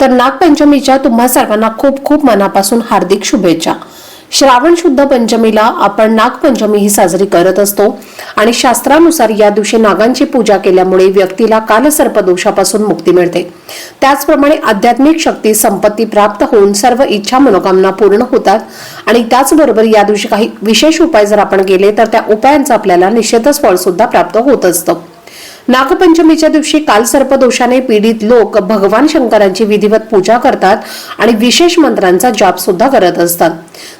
तर नागपंचमीच्या तुम्हा सर्वांना खूप खूप मनापासून हार्दिक शुभेच्छा. श्रावण शुद्ध पंचमीला आपण नागपंचमी ही साजरी करत असतो आणि शास्त्रानुसार या दिवशी नागांची पूजा केल्यामुळे व्यक्तीला कालसर्पदोषापासून मुक्ती मिळते. त्याचप्रमाणे आध्यात्मिक शक्ती संपत्ती प्राप्त होऊन सर्व इच्छा मनोकामना पूर्ण होतात आणि त्याचबरोबर या दिवशी काही विशेष उपाय जर आपण केले तर त्या उपायांचा आपल्याला निश्चितच फळ सुद्धा प्राप्त होत असतं. नागपंचमीच्या दिवशी काल सर्पदोषाने पीडित लोक भगवान शंकरांची विधिवत पूजा करतात आणि विशेष मंत्रांचा जाप सुद्धा करत असतात.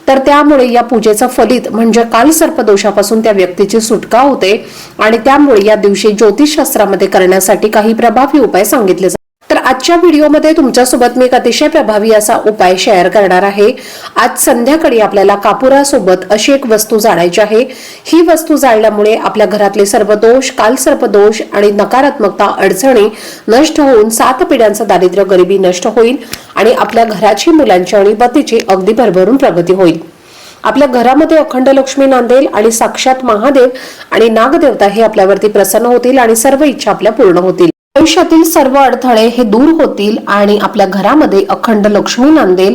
तर त्यामुळे या पूजेचं फलित म्हणजे काल सर्पदोषापासून त्या व्यक्तीची सुटका होते आणि त्यामुळे या दिवशी ज्योतिषशास्त्रामध्ये करण्यासाठी काही प्रभावी उपाय सांगितले जातात. तर आजच्या व्हिडिओमध्ये तुमच्यासोबत मी एक अतिशय प्रभावी असा उपाय शेअर करणार आहे. आज संध्याकाळी आपल्याला कापुरासोबत अशी एक वस्तू जाळायची आहे. ही वस्तू जाळल्यामुळे आपल्या घरातले सर्व दोष कालसर्प दोष आणि नकारात्मकता अडचणी नष्ट होऊन सात पिढ्यांचं दारिद्र्य गरिबी नष्ट होईल आणि आपल्या घराची मुलांची आणि पतीची अगदी भरभरून प्रगती होईल. आपल्या घरामध्ये अखंड लक्ष्मी नांदेल आणि साक्षात महादेव आणि नागदेवता हे आपल्यावरती प्रसन्न होतील आणि सर्व इच्छा आपल्या पूर्ण होतील. आयुष्यातील सर्व अडथळे हे दूर होतील आणि आपल्या घरामध्ये अखंड लक्ष्मी नांदेल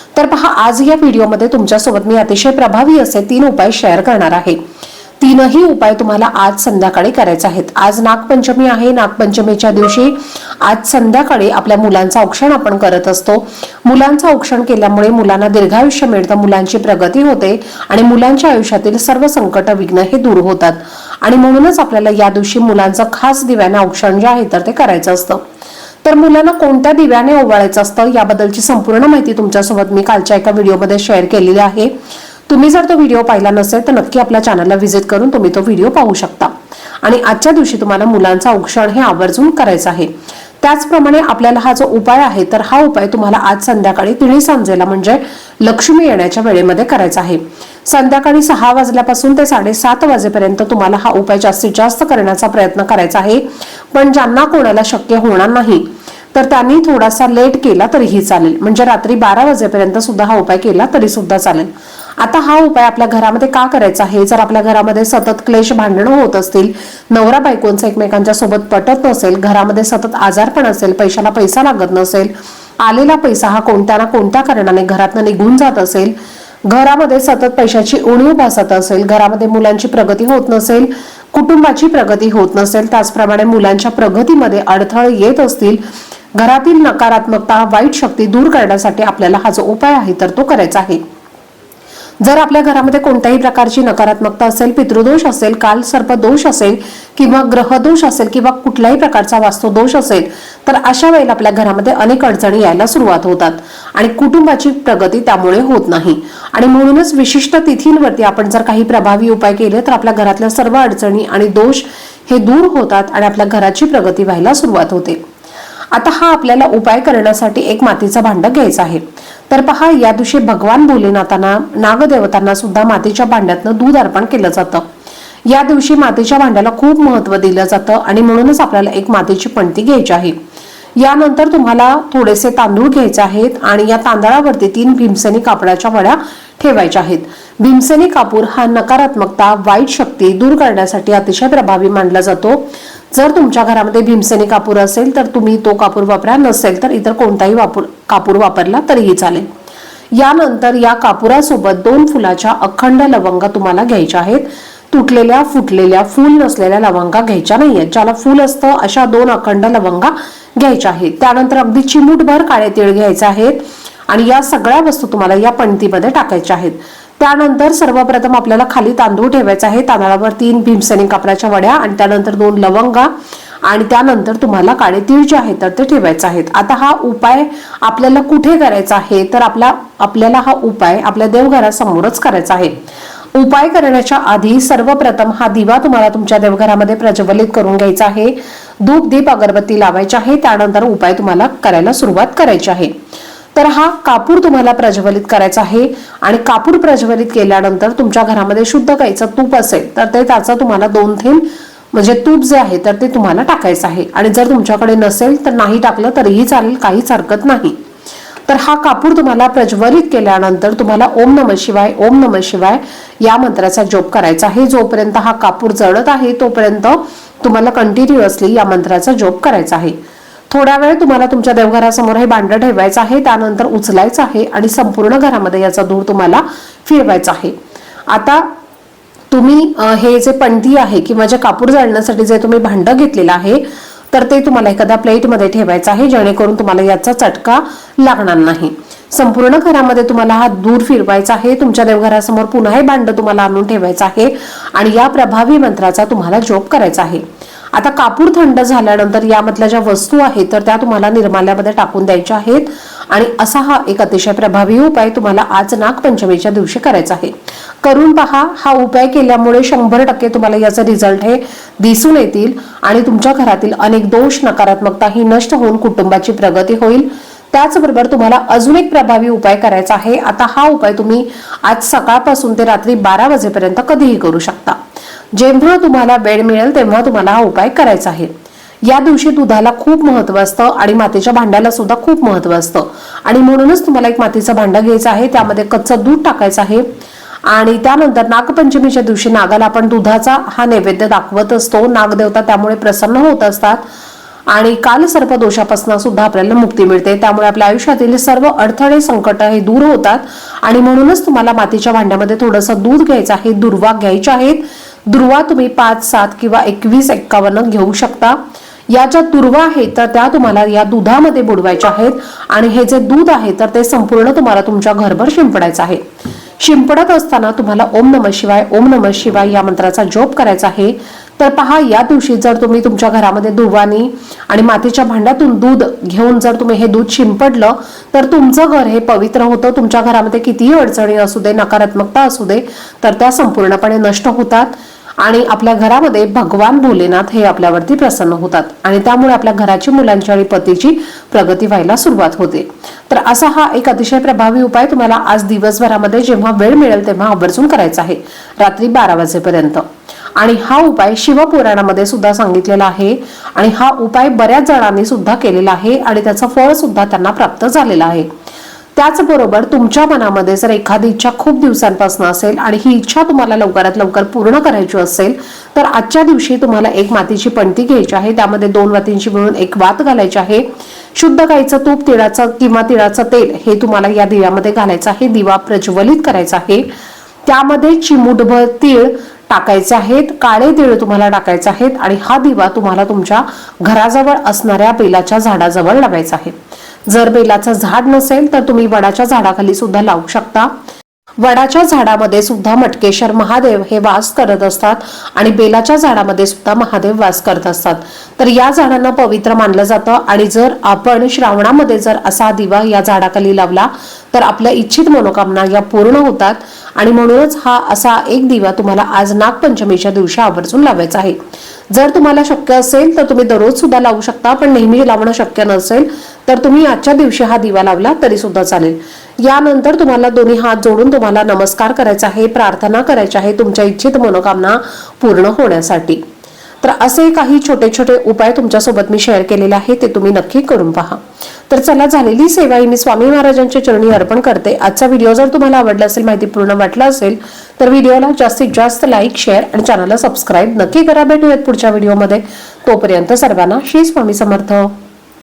तर पहा आज या व्हिडिओमध्ये तुमच्यासोबत मी अतिशय प्रभावी असे तीन उपाय शेअर करणार आहे. तीनही उपाय तुम्हाला आज संध्याकाळी करायचे आहेत. आज नागपंचमी आहे. नागपंचमीच्या दिवशी आज संध्याकाळी आपल्या मुलांचं औक्षण आपण करत असतो. मुलांचं औक्षण केल्यामुळे मुलांना दीर्घायुष्य मिळतं मुलांची प्रगती होते आणि मुलांच्या आयुष्यातील सर्व संकट विघ्न हे दूर होतात. आणि म्हणूनच आपल्याला या दिवशी मुलांचं खास दिव्याने औक्षण जे आहे तर ते करायचं असतं. तर मुलांना कोणत्या दिव्याने ओवाळायचं असतं याबद्दलची संपूर्ण माहिती तुमच्यासोबत मी कालच्या एका व्हिडिओमध्ये शेअर केलेली आहे. तुम्ही जर तो व्हिडिओ पाहिला नसेल तर नक्की आपल्या चॅनलला व्हिजिट करून तुम्ही तो व्हिडिओ पाहू शकता. आणि आजच्या दिवशी तुम्हाला मुलांचा औक्षण हे आवर्जून करायचं आहे. त्याचप्रमाणे आपल्याला हा जो उपाय आहे तर हा उपाय तुम्हाला आज संध्याकाळी तिळी सांजेला म्हणजे लक्ष्मी येण्याच्या वेळेमध्ये करायचा आहे. संध्याकाळी सहा वाजल्यापासून ते साडेसात वाजेपर्यंत तुम्हाला हा उपाय जास्तीत जास्त करण्याचा प्रयत्न करायचा आहे. पण ज्यांना कोणाला शक्य होणार नाही तर त्यांनी थोडासा लेट केला तरीही चालेल. म्हणजे रात्री बारा वाजेपर्यंत सुद्धा हा उपाय केला तरी सुद्धा चालेल. आता हा उपाय आपल्या घरामध्ये का करायचा आहे? जर आपल्या घरामध्ये सतत क्लेश भांडणं होत असतील नवरा बायकोंचं एकमेकांच्या सोबत पटत नसेल घरामध्ये सतत आजारपण असेल पैशाला पैसा लागत नसेल आलेला पैसा हा कोणत्या ना कोणत्या कारणाने घरातनं निघून जात असेल घरामध्ये सतत पैशाची उणीव भासत असेल घरामध्ये मुलांची प्रगती होत नसेल कुटुंबाची प्रगती होत नसेल त्याचप्रमाणे मुलांच्या प्रगतीमध्ये अडथळे येत असतील घरातील नकारात्मकता वाईट शक्ती दूर करण्यासाठी आपल्याला हा जो उपाय आहे तर तो करायचा आहे. जर आपल्या घरामध्ये कोणत्याही प्रकारची नकारात्मकता असेल पितृदोष असेल काल सर्प दोष असेल किंवा ग्रहदोष असेल किंवा कुठल्याही प्रकारचा वास्तुदोष असेल तर अशा वेळेला आपल्या घरामध्ये अनेक अडचणी यायला सुरुवात होतात. आणि कुटुंबाची प्रगती त्यामुळे होत नाही. आणि म्हणूनच विशिष्ट तिथींवरती आपण जर काही प्रभावी उपाय केले तर आपल्या घरातल्या सर्व अडचणी आणि दोष हे दूर होतात आणि आपल्या घराची प्रगती व्हायला सुरुवात होते. आता हा आपल्याला उपाय करण्यासाठी एक मातीचं भांड घ्यायचं आहे. तर पहा या दिवशी भगवान भोलेनाथांना नागदेवतांना सुद्धा मातीच्या भांड्यातनं दूध अर्पण केलं जातं. या दिवशी मातीच्या भांड्याला खूप महत्त्व दिलं जातं आणि म्हणूनच आपल्याला एक मातीची पणती घ्यायची आहे. यानंतर तुम्हाला थोडेसे तांदूळ घ्यायचे आहेत आणि या तांदळावरती तीन भीमसेनी कापडाच्या वड्या ठेवायच्या आहेत. भीमसेनी कापूर हा नकारात्मकता वाईट शक्ती दूर करण्यासाठी अतिशय प्रभावी मानला जातो. जर तुमच्या घरामध्ये भीमसेनी कापूर असेल तर तुम्ही तो कापूर वापरा. नसेल तर इतर कोणताही वापूर कापूर वापरला तरीही चालेल. यानंतर या कापुरासोबत दोन फुलाच्या अखंड लवंगा तुम्हाला घ्यायच्या आहेत. तुटलेल्या फुटलेल्या फूल नसलेल्या लवंगा घ्यायच्या नाहीयेत. ज्याला फूल असतं अशा दोन अखंड लवंगा घ्यायच्या आहेत. त्यानंतर अगदी चिमूटभर काळे तीळ घ्यायचे आहेत आणि या सगळ्या वस्तू तुम्हाला या पणतीमध्ये टाकायच्या आहेत. त्यानंतर सर्वप्रथम आपल्याला खाली तांदूळ ठेवायचा आहे. तांदळावर तीन भीमसेनी कापडाच्या वड्या आणि त्यानंतर दोन लवंगा आणि त्यानंतर तुम्हाला काळे तीळ जे आहेत तर ते ठेवायचे आहेत. आता हा उपाय आपल्याला कुठे करायचा आहे? तर आपला आपल्याला हा उपाय आपल्या देवघरासमोरच करायचा आहे. उपाय करण्याच्या आधी सर्वप्रथम हा दिवा तुम्हाला तुमच्या देवघरामध्ये प्रज्वलित करून घ्यायचा आहे. धूप दीप अगरबत्ती लावायची आहे. त्यानंतर उपाय तुम्हाला करायला सुरुवात करायची आहे. तर हा कापूर तुम्हाला प्रज्वलित करायचा आहे आणि कापूर प्रज्वलित केल्यानंतर तुमच्या घरामध्ये शुद्ध गाईचं तूप असेल तर ते त्याचं तुम्हाला दोन थेंब म्हणजे तूप जे आहे तर ते तुम्हाला टाकायचं आहे. आणि जर तुमच्याकडे नसेल तर नाही टाकलं तरीही चालेल काहीच हरकत नाही. तर हा कापूर तुम्हाला प्रज्वलित केल्यानंतर तुम्हाला ओम नम शिवाय ओम नम शिवाय या मंत्राचा जोप करायचा आहे. जोपर्यंत हा कापूर जळत आहे तोपर्यंत तुम्हाला कंटिन्युअसली या मंत्राचा जोप करायचा आहे. थोड्या वेळ तुम्हाला तुमच्या देवघरासमोर हे भांडं ठेवायचं आहे त्यानंतर उचलायचं आहे आणि संपूर्ण घरामध्ये याचा धूर तुम्हाला फिरवायचा आहे. आता तुम्ही हे जे पणती आहे किंवा जे कापूर जाळण्यासाठी जे तुम्ही भांडं घेतलेलं आहे तर ते तुम्हाला एखाद्या प्लेटमध्ये ठेवायचं आहे जेणेकरून तुम्हाला याचा चटका लागणार नाही. संपूर्ण घरामध्ये तुम्हाला हा दूर फिरवायचा आहे तुमच्या देवघरासमोर पुन्हा हे भांड तुम्हाला आणून ठेवायचं आहे आणि या प्रभावी मंत्राचा तुम्हाला जोप करायचा आहे. आता कापूर थंड झाल्यानंतर यामधल्या ज्या वस्तू आहेत तर त्या तुम्हाला निर्माल्यामध्ये टाकून द्यायच्या आहेत. आणि असा हा एक अतिशय प्रभावी उपाय तुम्हाला आज नागपंचमीच्या दिवशी करायचा आहे. करून पहा हा उपाय केल्यामुळे शंभर टक्के तुम्हाला याचा रिझल्ट हे दिसून येतील आणि तुमच्या घरातील अनेक दोष नकारात्मकता ही नष्ट होऊन कुटुंबाची प्रगती होईल. त्याचबरोबर तुम्हाला अजून एक प्रभावी उपाय करायचा आहे. आता हा उपाय तुम्ही आज सकाळपासून ते रात्री बारा वाजेपर्यंत कधीही करू शकता. जेव्हा तुम्हाला वेळ मिळेल तेव्हा तुम्हाला हा उपाय करायचा आहे. या दिवशी दुधाला खूप महत्त्व असतं आणि मातीच्या भांड्याला सुद्धा खूप महत्त्व असतं. आणि म्हणूनच तुम्हाला एक मातीचं भांडं घ्यायचं आहे त्यामध्ये कच्चं दूध टाकायचं आहे. आणि त्यानंतर नागपंचमीच्या दिवशी नागाला आपण दुधाचा हा नैवेद्य दाखवत असतो. नागदेवता त्यामुळे प्रसन्न होत असतात. आणि काल सर्प दोषापासून सुद्धा आपल्याला मुक्ती मिळते. त्यामुळे आपल्या आयुष्यातील सर्व अडथळे संकट हे दूर होतात. आणि म्हणूनच तुम्हाला मातीच्या भांड्यामध्ये थोडंसं दूध घ्यायचं आहे दुर्वा घ्यायच्या आहेत. दुर्वा तुम्ही पाच सात किंवा एकवीस एक्कावन्न घेऊ शकता. या ज्या तुरवा आहेत तर त्या तुम्हाला या दुधामध्ये बुडवायच्या आहेत. आणि हे जे दूध आहे तर ते संपूर्ण तुम्हाला तुमच्या घरभर शिंपडायचं आहे. शिंपडत असताना तुम्हाला ओम नम शिवाय ओम नम शिवाय या मंत्राचा जोप करायचा आहे. तर पहा या दिवशी जर तुम्ही तुमच्या घरामध्ये दुर्वानी आणि मातीच्या भांड्यातून दूध घेऊन जर तुम्ही हे दूध शिंपडलं तर तुमचं घर हे पवित्र होतं. तुमच्या घरामध्ये कितीही अडचणी असू दे नकारात्मकता असू दे तर त्या संपूर्णपणे नष्ट होतात. आणि आपल्या घरामध्ये भगवान भोलेनाथ हे आपल्यावरती प्रसन्न होतात. आणि त्यामुळे आपल्या घराची मुलांची आणि पतीची प्रगती व्हायला सुरुवात होते. तर असा हा एक अतिशय प्रभावी उपाय तुम्हाला आज दिवसभरामध्ये जेव्हा वेळ मिळेल तेव्हा आवर्जून करायचा आहे. रात्री बारा वाजेपर्यंत. आणि हा उपाय शिवपुराणामध्ये सुद्धा सांगितलेला आहे. आणि हा उपाय बऱ्याच जणांनी सुद्धा केलेला आहे आणि त्याचं फळ सुद्धा त्यांना प्राप्त झालेलं आहे. त्याचबरोबर तुमच्या मनामध्ये जर एखादी इच्छा खूप दिवसांपासून असेल आणि ही इच्छा तुम्हाला लवकरात लवकर पूर्ण करायची असेल तर आजच्या दिवशी तुम्हाला एक मातीची पणती घ्यायची आहे. त्यामध्ये दोन वातींची मिळून एक वात घालायची आहे. शुद्ध गाईचं तूप तिळाचं किंवा तिळाचं तेल हे तुम्हाला या दिव्यामध्ये घालायचं आहे. दिवा प्रज्वलित करायचा आहे. त्यामध्ये चिमुटभर तीळ टाकायचे आहेत. काळे तीळ तुम्हाला टाकायचे आहेत आणि हा दिवा तुम्हाला तुमच्या घराजवळ असणाऱ्या बेलाच्या झाडाजवळ लावायचा आहे. जर बेलाचं झाड नसेल तर तुम्ही वडाच्या झाडाखाली सुद्धा लावू शकता. वडाच्या झाडामध्ये सुद्धा मटकेश्वर महादेव हे वास करत असतात आणि बेलाच्या झाडामध्ये सुद्धा महादेव वास करत असतात. तर या झाडांना पवित्र मानलं जातं आणि जर आपण श्रावणामध्ये जर असा दिवा या झाडाखाली लावला तर आपल्या इच्छित मनोकामना या पूर्ण होतात आणि म्हणूनच हा असा एक दिवा तुम्हाला आज नागपंचमीच्या दिवशी आवर्जून लावायचा आहे. जर तुम्हाला शक्य असेल तर तुम्ही दररोज सुद्धा लावू शकता पण नेहमी लावणं शक्य नसेल तर तुम्ही आजच्या दिवशी हा दिवा लावला तरी सुद्धा चालेल. यानंतर तुम्हाला दोन्ही हात जोडून तुम्हाला नमस्कार करायचा आहे प्रार्थना करायची आहे तुमच्या इच्छित मनोकामना पूर्ण होण्यासाठी. तर असे काही छोटे छोटे उपाय तुमच्यासोबत मी शेअर केलेले आहे ते तुम्ही नक्की करून पहा. तर चला झालेली सेवा ही मी स्वामी महाराजांच्या चरणी अर्पण करते. आजचा व्हिडिओ जर तुम्हाला आवडला असेल माहिती पूर्ण वाटला असेल तर व्हिडिओला जास्तीत जास्त लाईक शेअर आणि चॅनलला सबस्क्राईब नक्की करा. भेटूयात पुढच्या व्हिडिओमध्ये तोपर्यंत सर्वांना श्री स्वामी समर्थ.